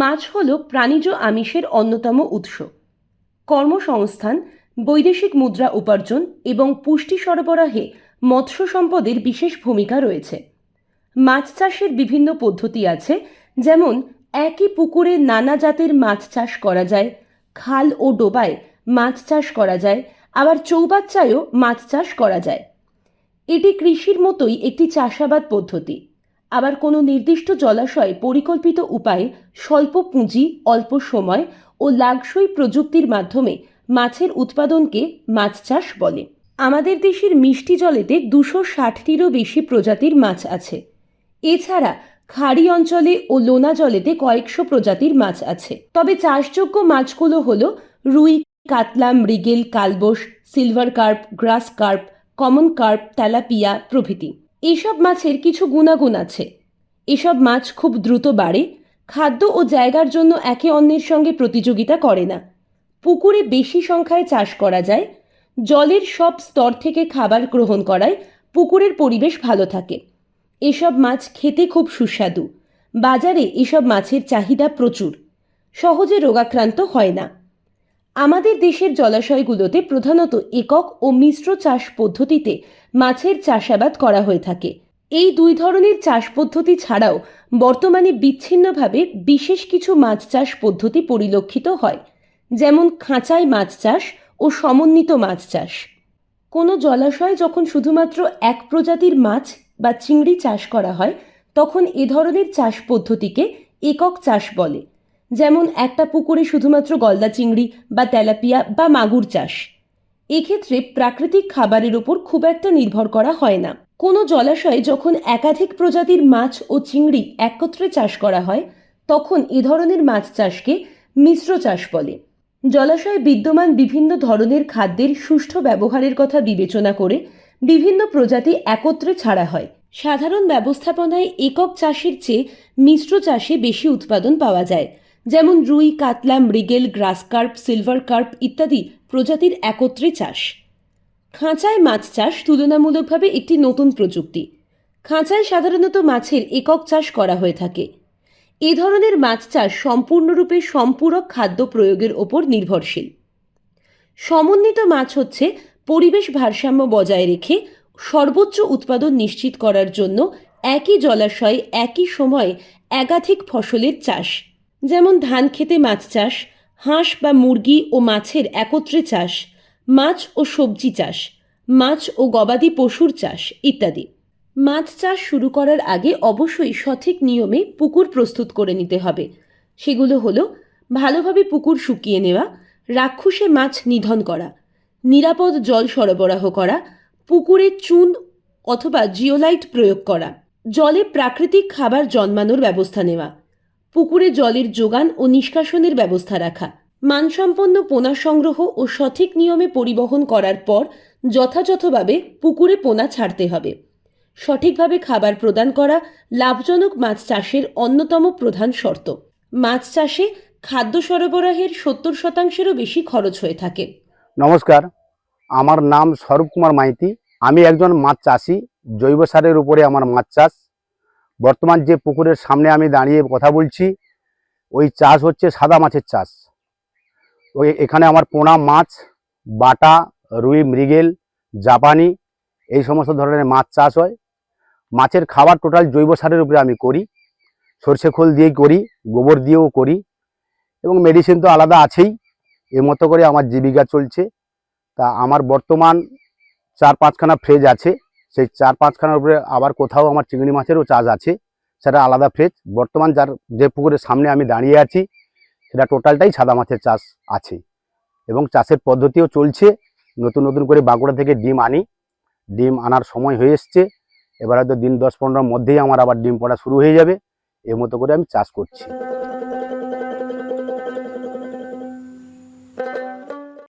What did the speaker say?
মাছ হল প্রাণীজ আমিষের অন্যতম উৎস। কর্মসংস্থান বৈদেশিক মুদ্রা উপার্জন এবং পুষ্টি সরবরাহে মৎস্য সম্পদের বিশেষ ভূমিকা রয়েছে। মাছ চাষের বিভিন্ন পদ্ধতি আছে, যেমন একই পুকুরে নানা জাতের মাছ চাষ করা যায়, খাল ও ডোবায় মাছ চাষ করা যায়, আবার চৌবাচ্চায়ও মাছ চাষ করা যায়। এটি কৃষির মতোই একটি চাষাবাদ পদ্ধতি। আবার কোনো নির্দিষ্ট জলাশয়ে পরিকল্পিত উপায়ে স্বল্প পুঁজি, অল্প সময় ও লাগসই প্রযুক্তির মাধ্যমে মাছের উৎপাদনকে মাছ চাষ বলে। আমাদের দেশের মিষ্টি জলেতে দুশো ষাটটিরও বেশি প্রজাতির মাছ আছে। এছাড়া খাড়ি অঞ্চলে ও লোনা জলেতে কয়েকশো প্রজাতির মাছ আছে। তবে চাষযোগ্য মাছগুলো হল রুই, কাতলা, মৃগেল, কালবোস, silver carp, grass carp, common carp, tilapia প্রভৃতি। এইসব মাছের কিছু গুণাগুণ আছে। এসব মাছ খুব দ্রুত বাড়ে, খাদ্য ও জায়গার জন্য একে অন্যের সঙ্গে প্রতিযোগিতা করে না। পুকুরে বেশি সংখ্যায় চাষ করা যায় জলের সব স্তর থেকে খাবার গ্রহণ করায় পুকুরের পরিবেশ ভালো থাকে। এসব মাছ খেতে খুব সুস্বাদু। বাজারে এসব মাছের চাহিদা প্রচুর। সহজে রোগাক্রান্ত হয় না। আমাদের দেশের জলাশয়গুলোতে প্রধানত একক ও মিশ্র চাষ পদ্ধতিতে মাছের চাষাবাদ করা হয়ে থাকে। এই দুই ধরনের চাষ পদ্ধতি ছাড়াও বর্তমানে বিচ্ছিন্নভাবে বিশেষ কিছু মাছ চাষ পদ্ধতি পরিলক্ষিত হয়। যেমন খাঁচায় মাছ চাষ ও সমন্বিত মাছ চাষ। কোনো জলাশয়ে যখন শুধুমাত্র এক প্রজাতির মাছ বা চিংড়ি চাষ করা হয়, তখন এ ধরনের চাষ পদ্ধতিকে একক চাষ বলে। যেমন একটা পুকুরে শুধুমাত্র গলদা চিংড়ি বা তেলাপিয়া বা মাগুর চাষ। এক্ষেত্রে প্রাকৃতিক খাবারের উপর খুব একটা নির্ভর করা হয় না। কোনো জলাশয়ে যখন একাধিক প্রজাতির মাছ ও চিংড়ি একত্রে চাষ করা হয়, তখন এ ধরনের মাছ চাষকে মিশ্র চাষ বলে। জলাশয়ে বিদ্যমান বিভিন্ন ধরনের খাদ্যের সুষ্ঠু ব্যবহারের কথা বিবেচনা করে বিভিন্ন প্রজাতি একত্রে ছাড়া হয়। সাধারণ ব্যবস্থাপনায় একক চাষের চেয়ে মিশ্র চাষে বেশি উৎপাদন পাওয়া যায়। যেমন রুই, কাতলা, মৃগেল, গ্রাস কার্প, সিলভার কার্প ইত্যাদি প্রজাতির একত্রে চাষ। খাঁচায় মাছ চাষ তুলনামূলকভাবে একটি নতুন প্রযুক্তি। খাঁচায় সাধারণত মাছের একক চাষ করা হয়ে থাকে। এ ধরনের মাছ চাষ সম্পূর্ণরূপে সম্পূরক খাদ্য প্রয়োগের ওপর নির্ভরশীল। সমন্বিত মাছ হচ্ছে পরিবেশ ভারসাম্য বজায় রেখে সর্বোচ্চ উৎপাদন নিশ্চিত করার জন্য একই জলাশয়ে একই সময়ে একাধিক ফসলের চাষ, যেমন ধান খেতে মাছ চাষ, হাঁস বা মুরগি ও মাছের একত্রে চাষ, মাছ ও সবজি চাষ, মাছ ও গবাদি পশুর চাষ ইত্যাদি। মাছ চাষ শুরু করার আগে অবশ্যই সঠিক নিয়মে পুকুর প্রস্তুত করে নিতে হবে। সেগুলো হলো, ভালোভাবে পুকুর শুকিয়ে নেওয়া, রাক্ষসে মাছ নিধন করা, নিরাপদ জল সরবরাহ করা, পুকুরে চুন অথবা জিওলাইট প্রয়োগ করা, জলে প্রাকৃতিক খাবার জন্মানোর ব্যবস্থা নেওয়া, পুকুরে জলের যোগান ও নিষ্কাশনের ব্যবস্থা রাখা, মানসম্পন্ন পোনা সংগ্রহ ও সঠিক নিয়মে পরিবহন করার পর যথাযথভাবে পুকুরে পোনা ছাড়তে হবে। সঠিকভাবে খাবার প্রদান করা লাভজনক মাছ চাষের অন্যতম প্রধান শর্ত। মাছ চাষে খাদ্য সরবরাহের সত্তর শতাংশেরও বেশি খরচ হয়ে থাকে। নমস্কার, আমার নাম স্বরূপ কুমার মাইতি। আমি একজন মাছ চাষি, জৈব সারের উপরে আমার মাছ চাষ। বর্তমান যে পুকুরের সামনে আমি দাঁড়িয়ে কথা বলছি, ওই চাষ হচ্ছে সাদা মাছের চাষ। ওই এখানে আমার পোনা মাছ, বাটা, রুই, মৃগেল, জাপানি, এই সমস্ত ধরনের মাছ চাষ হয়। মাছের খাবার টোটাল জৈব সারের উপরে আমি করি, সর্ষে খোল দিয়েই করি, গোবর দিয়েও করি এবং মেডিসিন তো আলাদা আছেই এর মতো করে আমার জীবিকা চলছে। তা আমার বর্তমান চার পাঁচখানা ফ্রেজ আছে, সেই চার পাঁচখানার উপরে আবার কোথাও আমার চিংড়ি মাছেরও চাষ আছে, সেটা আলাদা ফ্রেজ বর্তমান যার যে পুকুরের সামনে আমি দাঁড়িয়ে আছি, সেটা টোটালটাই সাদা মাছের চাষ আছে এবং চাষের পদ্ধতিও চলছে। নতুন নতুন করে বাঁকুড়া থেকে ডিম আনি, ডিম আনার সময় হয়ে এসছে। এবার হয়তো দিন দশ পনেরোর মধ্যেই আমার আবার ডিম পড়া শুরু হয়ে যাবে। এর মতো করে আমি চাষ করছি।